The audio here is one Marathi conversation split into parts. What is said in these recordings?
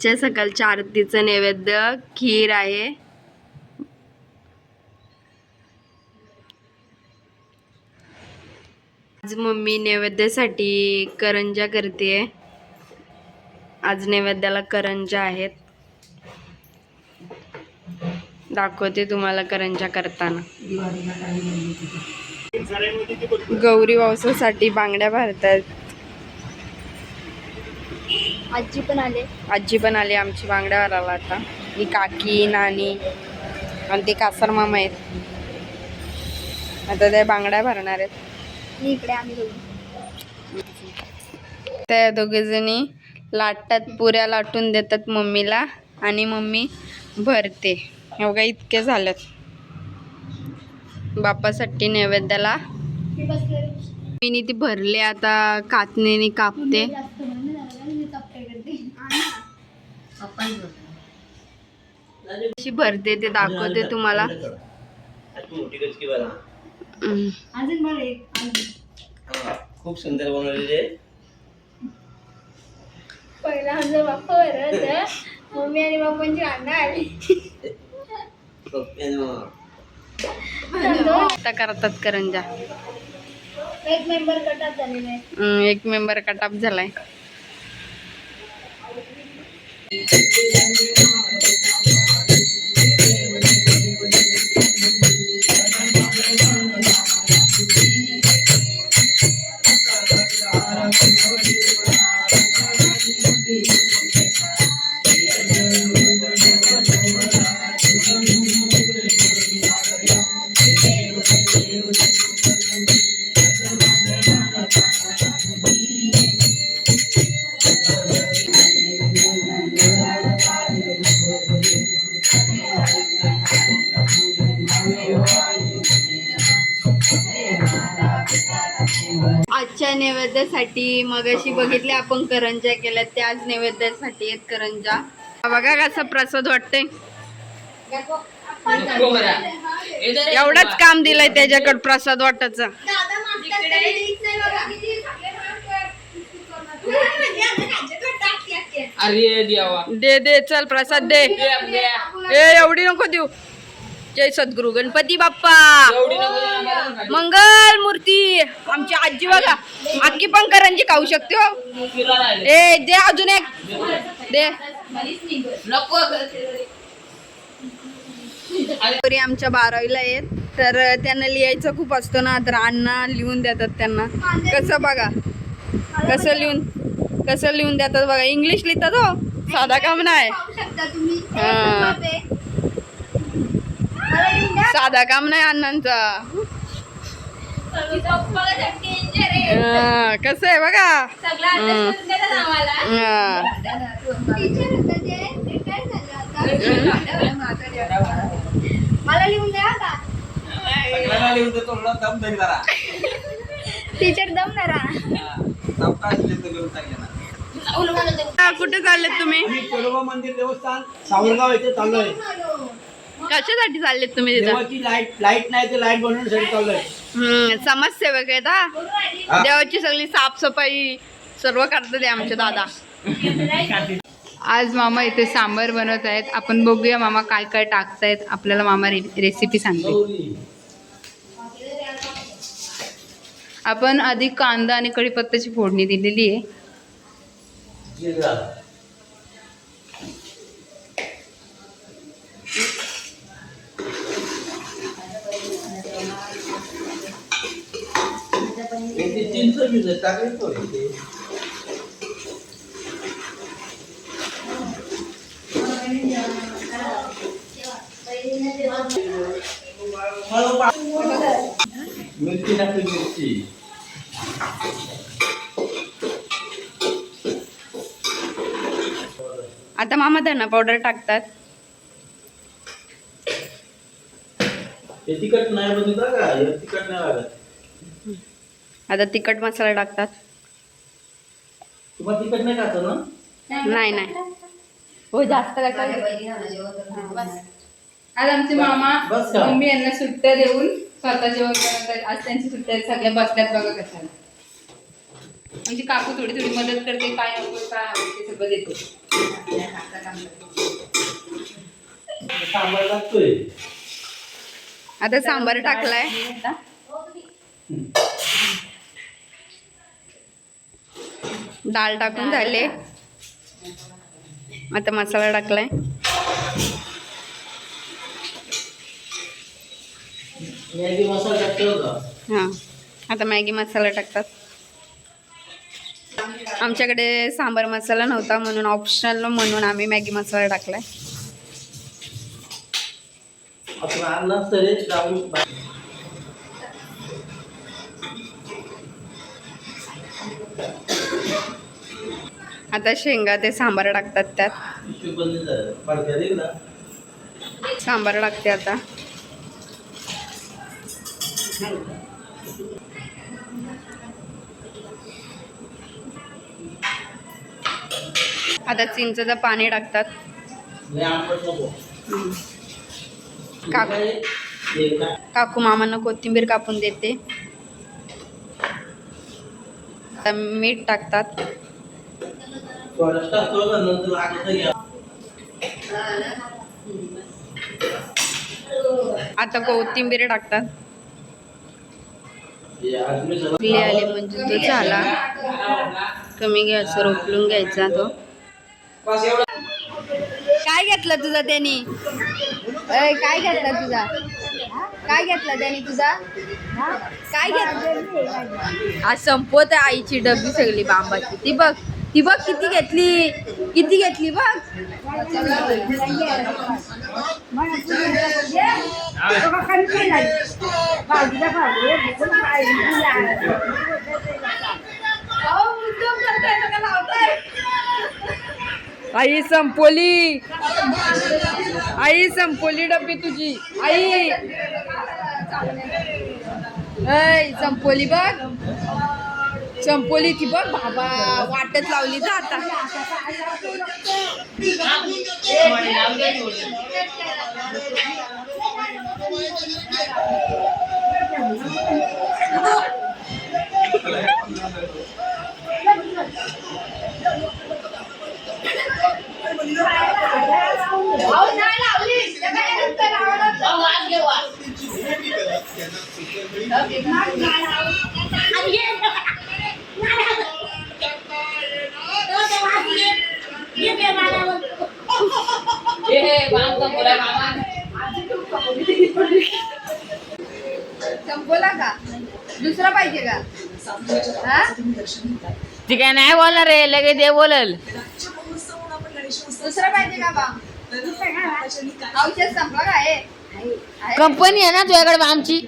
आजच्या सकाळच्या आरतीचं नैवेद्य खीर आहे. आज मम्मी नैवेद्यासाठी करंजा करते आज नैवेद्याला करंजा आहेत. दाखवते तुम्हाला करंजा करताना. गौरी वावसासाठी बांगड्या भरतात. आजी पण आले. आजी पण आली आमची बांगड्या भरायला आता. ही काकी नानी आणि ते कासर मामा आहेत. आता त्या बांगड्या भरणार आहेत. मी इकडे आम्ही दोघी. त्या दोघे जणी लाटतात पुऱ्या लाटून देतात मम्मीला आणि मम्मी भरते. एवढा इतके झालेत. बापासाठी नैवेद्याला. मी मी ती भरले आता कातणीने कापते जास्त म्हणून झालं मी कपडे करते कशी भरते ते दाखवते तुम्हाला. हा, खूप सुंदर बनवलेली पहिला आमचा बाप्पा बरं मम्मी आणि बाप्पांची अंडा आली. सोप्यानं. आता करतात करंजा. एक मेंबर कटात झालेला एक मेंबर कटाप झालाय. नैवेद्यासाठी मगाशी बघितले आपण करंजा केल्या त्याच नैवेद्यासाठी आहेत करंजा बघा कसा प्रसाद वाटतंय. एवढंच काम दिलंय त्याच्याकडे प्रसाद वाटायचं. दे दे चल प्रसाद दे. ए एवढी नको देऊ. जय सद्गुरु. गणपती बाप्पा. मंगल मूर्ती. आमची आजी बघा. अख्खी पण करंजी खाऊ शकते हो. ए दे अजून एक. दे. आमच्या बारावीला आहेत. तर त्यांना लिहायचं खूप असतं ना. तर अण्णा लिहून देतात त्यांना. कसं बघा. कसं लिहून कसं लिहून देतात बघा. इंग्लिश लिहितात हो. साधा काम नाही पाहू शकता तुम्ही हे हा. खूप आहे. मला लिहून द्या. साधा काम नाही अण्णांचा कसं आहे. हा, कसं आहे बघा. हा. टीचर दम कुठे चाललेत तुम्ही मंदिर देवस्थान सावरगाव येथे चाललोय कशासाठी चाललेत तुम्ही तिथं? देवाची लाइट लाइट नाही तर लाइट बनवण्यासाठी चाललोय हम्म, समाजसेवक आहेत हा. देवाची सगळी साफसफाई सर्व करतात आमचे दादा. आज मामा इथे सांबर बनवत आहेत. आपण बघूया मामा काय काय टाकतायत. आपल्याला मामा रे रेसिपी सांगते आपण आधी कांदा आणि कढीपत्त्याची फोडणी दिलेली आहे. चिंच बिंच टाकले तो इथे. मिरची टाकली मिरची आता मामा धना पावडर टाकतात. हे तिखट नाही बघितलं का हे तिखट नाही लागत. आता तिखट मसाला टाकतात. तिखट नाही ना? नाही नाही. हो जास्त आज आमचे मामा? मम्मी यांना सुट्ट्या देऊन स्वतः जेवण आहेत आज त्यांची सुट्ट्या सगळ्या बसल्यात बघा कशाला आमची काकू थोडी थोडी मदत करते काय नको काय हवं ते सगळं देते. आता सांबार टाकलाय. डाळ टाकून झाले. आता मसाला टाकलाय. मॅगी मसाला टाकतो का? हां. आता मॅगी मसाला टाकतात. आमच्याकडे सांबार मसाला नव्हता म्हणून ऑप्शनल म्हणून आम्ही मॅगी मसाला टाकलाय. आता शेंगा ते सांबार टाकतात त्यात. सांबार टाकते आता. आता चिंचचं पाणी टाकतात. काकू काकू मामांना कोथिंबीर कापून देते. आता मीठ टाकतात. टाकतो नंतर घ्या आता कोथिंबीर टाकतात. हे आदमी म्हणजे तो झाला. कमी घ्यायचा उकलून घ्यायचा तो. काय घेतलं तुझा त्यांनी? काय घेतलं तुझा? काय घेतलं त्यांनी तुझा? काय घेतलं? आज संपवत आईची डबी सगळी बांबाची. ती बघ. ती बघ किती घेतली किती घेतली बघ. आई संपोली आई संपोली डब्बी तुझी. आई. ऐ बघ. संपवली ती बघ बाबा वाटत लावली तर आता. संपवला का? दुसरा पाहिजे का? हा? ती काय नाही बोलणार रे लगेच ते बोलल. दुसरा पाहिजे का बा? औषध संपला का? आहे आहे? कंपनी आहे ना तुझ्याकडे आमची?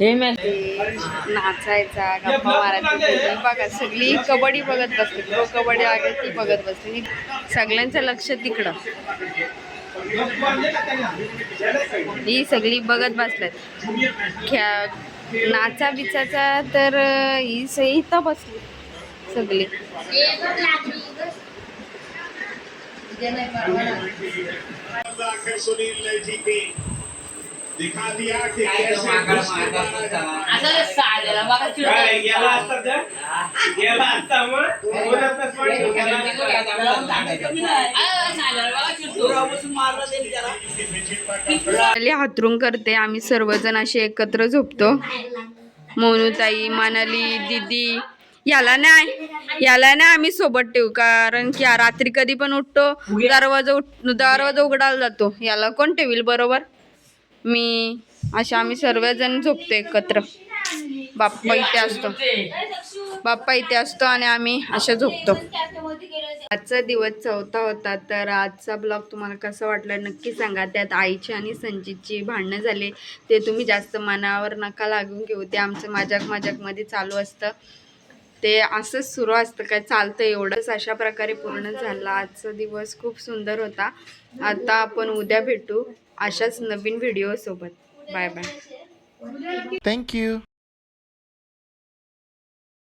हे नाचायचा गप्पा मारायचा बघा सगळी कबड्डी बघत बसली प्रो कबड्डी आहे ती बघत बसली सगळ्यांचं लक्ष तिकडं. ही सगळी बघत बसल्यात. खेळ नाचा बिचाचा तर ही इथं बसली. सगळी. असं साल्याला बघा चिडतो. साल्याला बघा चिडतो. हातरून करते आम्ही सर्वजण असे एकत्र झोपतो. मोनूताई मनाली दीदी याला नाही याला नाही आम्ही सोबत ठेवू. कारण की रात्री कधी पण उठतो दरवाजा उठ दरवाजा उघडायला जातो. याला कोण ठेवील बरोबर? मी असे आम्ही सर्वजण झोपतो एकत्र. बाप्पा इथे असतो. बाप्पा इथे असतो आणि आम्ही असे झोपतो. आजचा दिवस चौथा होता तर आजचा ब्लॉग तुम्हाला कसा वाटला नक्की सांगा. त्यात आईची आणि संजीतची भांडणं झाली. ते तुम्ही जास्त मनावर नका लागून घेऊ. ते आमचं मजाक मजाकमध्ये चालू असतं. ते असंच सुरू असतं काय चालतं एवढंच. अशा प्रकारे पूर्ण झालं. आजचा दिवस खूप सुंदर होता. आता आपण उद्या भेटू. अशाच नवीन व्हिडिओसोबत बाय बाय थँक्यू.